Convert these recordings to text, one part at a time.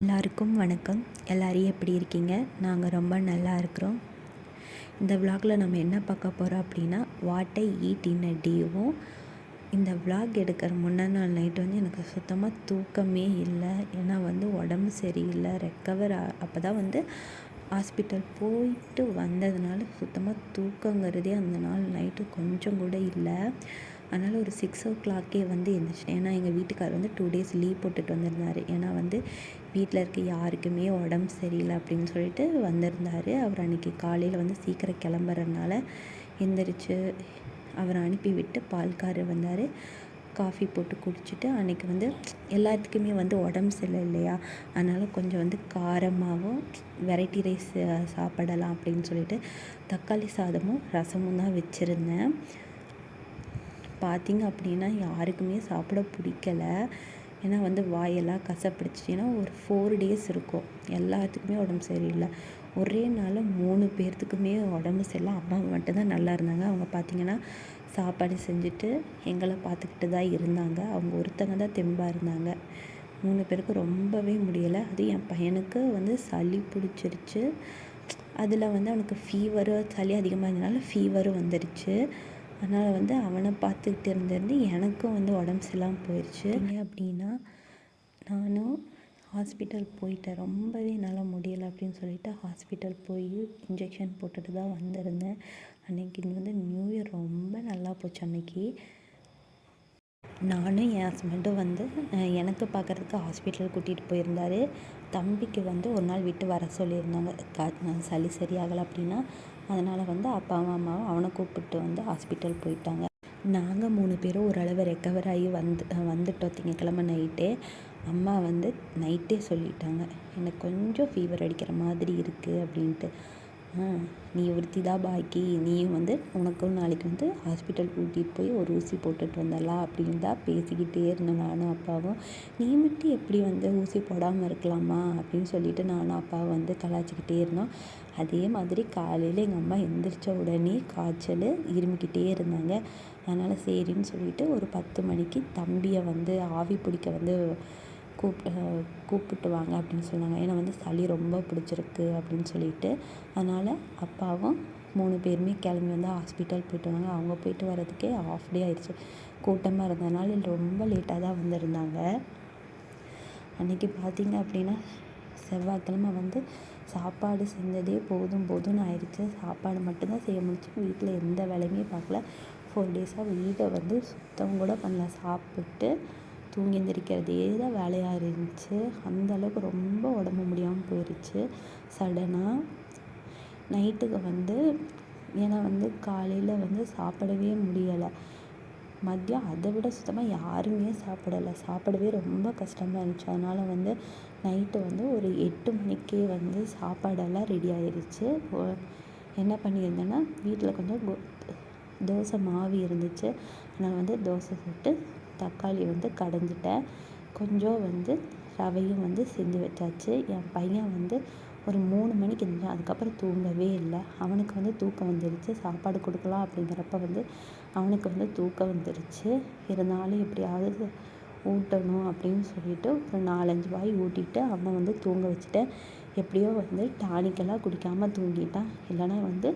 எல்லாருக்கும் வணக்கம். எல்லோரும் எப்படி இருக்கீங்க? நாங்கள் ரொம்ப நல்லா இருக்கிறோம். இந்த விலாகில் நம்ம என்ன பார்க்க போகிறோம் அப்படின்னா வாட்டை ஈட் இன் அ டேவும் இந்த விலாக் எடுக்கிற முன்னே நாள் நைட்டு வந்து எனக்கு சுத்தமாக தூக்கமே இல்லை. ஏன்னா வந்து உடம்பு சரியில்லை. ரெக்கவர் அப்போ தான் வந்து ஹாஸ்பிட்டல் போயிட்டு வந்ததுனால சுத்தமாக தூக்கங்கிறதே அந்த நாள் நைட்டு கொஞ்சம் கூட இல்லை. அதனால் ஒரு சிக்ஸ் ஓ கிளாக்கே வந்து எழுந்திரிச்சிட்டேன் ஏன்னா எங்கள் வீட்டுக்கார் வந்து டூ டேஸ் லீவ் போட்டுட்டு வந்திருந்தார். ஏன்னா வந்து வீட்டில் இருக்க யாருக்குமே உடம்பு சரியில்லை அப்படின்னு சொல்லிட்டு வந்திருந்தார். அவர் அன்றைக்கி காலையில் வந்து சீக்கிரம் கிளம்புறதுனால எந்திரிச்சு அவரை அனுப்பி விட்டு பால்காரர் வந்தார். காஃபி போட்டு குடிச்சிட்டு அன்றைக்கி வந்து எல்லாத்துக்குமே வந்து உடம்பு சரியில்லை இல்லையா? அதனால் கொஞ்சம் வந்து காரமாகவும் வெரைட்டி ரைஸ் சாப்பிடலாம் அப்படின்னு சொல்லிட்டு தக்காளி சாதமும் ரசமும் தான் வச்சுருந்தேன். பார்த்திங்க அப்படின்னா யாருக்குமே சாப்பிட பிடிக்கல. ஏன்னா வந்து வாயெல்லாம் கசப்பிடிச்சிச்சின்னா ஒரு ஃபோர் டேஸ் இருக்கும். எல்லாத்துக்குமே உடம்பு சரியில்லை. ஒரே நாளில் மூணு பேர்த்துக்குமே உடம்பு சரியில்லை. அம்மா மட்டும்தான் நல்லா இருந்தாங்க. அவங்க பார்த்திங்கன்னா சாப்பாடு செஞ்சுட்டு எங்களை பார்த்துக்கிட்டு தான் இருந்தாங்க. அவங்க ஒருத்தங்க தான் தெம்பாக இருந்தாங்க. மூணு பேருக்கு ரொம்பவே முடியலை. அது என் பையனுக்கு வந்து சளி பிடிச்சிருச்சு. அதில் வந்து அவனுக்கு ஃபீவரு சளி அதிகமாக இருந்தனால ஃபீவரும் வந்துடுச்சு அதனால் வந்து அவனை பார்த்துக்கிட்டு இருந்திருந்து எனக்கும் வந்து உடம்பு சரியில்லாமல் போயிடுச்சு ஏன் அப்படின்னா நானும் ஹாஸ்பிட்டல் போயிட்டேன். ரொம்பவே என்னால் முடியலை அப்படின்னு சொல்லிட்டு ஹாஸ்பிட்டல் போய் இன்ஜெக்ஷன் போட்டுட்டு தான் வந்திருந்தேன். அன்றைக்கி வந்து நியூ இயர் ரொம்ப நல்லா போச்சு அன்றைக்கி நானும் என் ஹஸ்பண்டும் வந்து எனக்கு பார்க்குறதுக்கு ஹாஸ்பிட்டல் கூட்டிகிட்டு போயிருந்தார். தம்பிக்கு வந்து ஒரு நாள் விட்டு வர சொல்லியிருந்தாங்க க சளி சரியாகலை அப்படின்னா அதனால் வந்து அப்பாவும் அம்மாவும் அவனை கூப்பிட்டு வந்து ஹாஸ்பிட்டல் போயிட்டாங்க. நாங்கள் மூணு பேரும் ஓரளவு ரெக்கவர் ஆகி வந்து வந்துட்டோம் திங்கக்கிழமை நைட்டே அம்மா வந்து நைட்டே சொல்லிட்டாங்க எனக்கு கொஞ்சம் ஃபீவர் அடிக்கிற மாதிரி இருக்குது அப்படின்ட்டு. நீ ஒருத்தி தான் பாக்கி. நீயும் வந்து உனக்கும் நாளைக்கு வந்து ஹாஸ்பிட்டல் கூட்டிகிட்டு போய் ஒரு ஊசி போட்டுட்டு வந்துடலாம் அப்படின்னு தான் பேசிக்கிட்டே இருந்தேன் நானும் அப்பாவும். நீ மட்டும் எப்படி வந்து ஊசி போடாமல் இருக்கலாமா அப்படின்னு சொல்லிட்டு நானும் அப்பாவும் வந்து கலாய்ச்சிக்கிட்டே இருந்தோம். அதே மாதிரி காலையில் எங்கள் அம்மா எந்திரிச்ச உடனே காய்ச்சல் இருமிக்கிட்டே இருந்தாங்க. அதனால் சரின்னு சொல்லிட்டு ஒரு பத்து மணிக்கு தம்பியை வந்து ஆவி பிடிக்க வந்து கூப் கூப்பிட்டு வாங்க அப்படின்னு சொன்னாங்க. ஏன்னா வந்து சளி ரொம்ப பிடிச்சிருக்கு அப்படின்னு சொல்லிட்டு. அதனால் அப்பாவும் மூணு பேருமே கிளம்பி வந்து ஹாஸ்பிட்டல் போயிட்டு வந்தாங்க. அவங்க போயிட்டு வர்றதுக்கே ஆஃப் டே ஆயிடுச்சு. கூட்டமாக இருந்ததுனால ரொம்ப லேட்டாக தான் வந்திருந்தாங்க. அன்றைக்கி பார்த்திங்க அப்படின்னா செவ்வாய்க்கிழமை வந்து சாப்பாடு செஞ்சதே போதும் போதும்னு ஆயிடுச்சு. சாப்பாடு மட்டும்தான் செய்ய முடிச்சு வீட்டில் எந்த வேலையுமே பார்க்கல ஃபோர் டேஸாக வீட்டை வந்து சுத்தம் கூட பண்ணல. சாப்பிட்டு தூங்கி எந்திரிக்கிறதே தான் வேலையாக இருந்துச்சு. அந்தளவுக்கு ரொம்ப உடம்பு முடியாமல் போயிடுச்சு சடனாக நைட்டுக்கு வந்து ஏன்னா வந்து காலையில் வந்து சாப்பிடவே முடியலை. மதியம் அதை விட சுத்தமாக யாருமே சாப்பிடலை. சாப்பிடவே ரொம்ப கஷ்டமாக இருந்துச்சு. அதனால் வந்து நைட்டு வந்து ஒரு எட்டு மணிக்கே வந்து சாப்பாடெல்லாம் ரெடி ஆயிடுச்சு என்ன பண்ணியிருந்தேன்னா வீட்டில் கொஞ்சம் தோசை மாவு இருந்துச்சு. அதனால் வந்து தோசை சுட்டு தக்காளி வந்து கடைஞ்சிட்டேன் கொஞ்சம் வந்து ரவையும் வந்து செஞ்சு வச்சாச்சு. என் பையன் வந்து ஒரு மூணு மணிக்கு இருந்துச்சு அதுக்கப்புறம் தூங்கவே இல்லை. அவனுக்கு வந்து தூக்கம் வந்துருச்சு. சாப்பாடு கொடுக்கலாம் அப்படிங்கிறப்ப வந்து அவனுக்கு வந்து தூக்கம் வந்துடுச்சு இருந்தாலும் எப்படியாவது ஊட்டணும் அப்படின்னு சொல்லிட்டு ஒரு நாலஞ்சு வாய் ஊட்டிட்டு அவனை வந்து தூங்க வச்சுட்டேன். எப்படியோ வந்து டானிக்கெல்லாம் குடிக்காமல் தூங்கிட்டான். இல்லைன்னா வந்து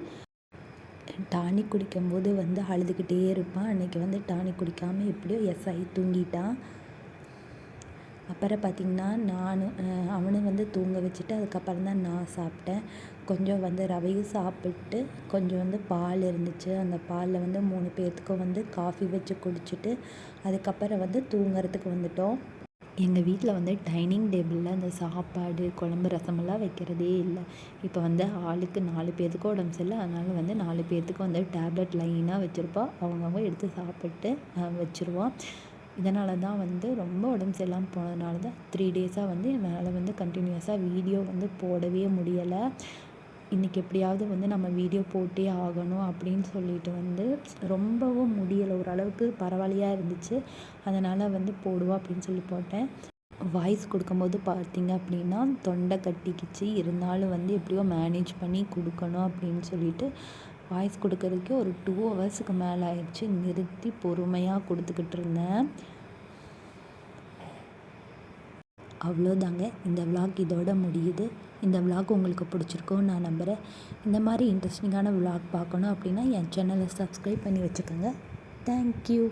டானிக் குடிக்கும்போது வந்து அழுதுகிட்டே இருப்பான். அன்றைக்கி வந்து டானிக் குடிக்காமல் எப்படியோ எஸ் ஆகி தூங்கிட்டான். அப்புறம் பார்த்திங்கன்னா நானும் அவனும் வந்து தூங்க வச்சுட்டு அதுக்கப்புறம் தான் நான் சாப்பிட்டேன். கொஞ்சம் வந்து ரவையும் சாப்பிட்டு கொஞ்சம் வந்து பால் இருந்துச்சு. அந்த பாலில் வந்து மூணு பேர்த்துக்கும் வந்து காஃபி வச்சு குடிச்சிட்டு அதுக்கப்புறம் வந்து தூங்குறதுக்கு வந்துட்டோம். எங்கள் வீட்டில் வந்து டைனிங் டேபிளில் அந்த சாப்பாடு குழம்பு ரசமெல்லாம் வைக்கிறதே இல்லை. இப்போ வந்து ஆளுக்கு நாலு பேர்த்துக்கும் உடம்பு சரியில்லை அதனால் வந்து நாலு பேர்த்துக்கும் வந்து டேப்லெட் லைனாக வச்சுருப்போம். அவங்கவுங்க எடுத்து சாப்பிட்டு வச்சுருவோம். இதனால தான் வந்து ரொம்ப உடம்பு சரியில்லாமல் போனதுனால தான் த்ரீ டேஸாக வந்து என்னால் வந்து கண்டினியூஸாக வீடியோ வந்து போடவே முடியலை. இன்றைக்கி எப்படியாவது வந்து நம்ம வீடியோ போட்டே ஆகணும் அப்படின்னு சொல்லிட்டு வந்து ரொம்பவும் முடியலை. ஓரளவுக்கு பரவாயில்லையாக இருந்துச்சு. அதனால் வந்து போடுவோம் அப்படின்னு சொல்லி போட்டேன். வாய்ஸ் கொடுக்கும்போது பார்த்தீங்க அப்படின்னா தொண்டை கட்டிக்கிச்சு. இருந்தாலும் வந்து எப்படியோ மேனேஜ் பண்ணி கொடுக்கணும் அப்படின்னு சொல்லிட்டு வாய்ஸ் கொடுக்கறதுக்கே ஒரு டூ ஹவர்ஸுக்கு மேலே ஆயிடுச்சு. நிறுத்தி பொறுமையாக கொடுத்துக்கிட்டு இருந்தேன். அவ்வளோதாங்க இந்த விளாக் இதோட முடியுது. இந்த விலாக் உங்களுக்கு பிடிச்சிருக்கும்னு நான் நம்புகிறேன் இந்த மாதிரி இன்ட்ரெஸ்டிங்கான விலாக் பார்க்கணும் அப்படின்னா என் சேனலை சப்ஸ்கிரைப் பண்ணி வச்சுக்கோங்க. தேங்க்யூ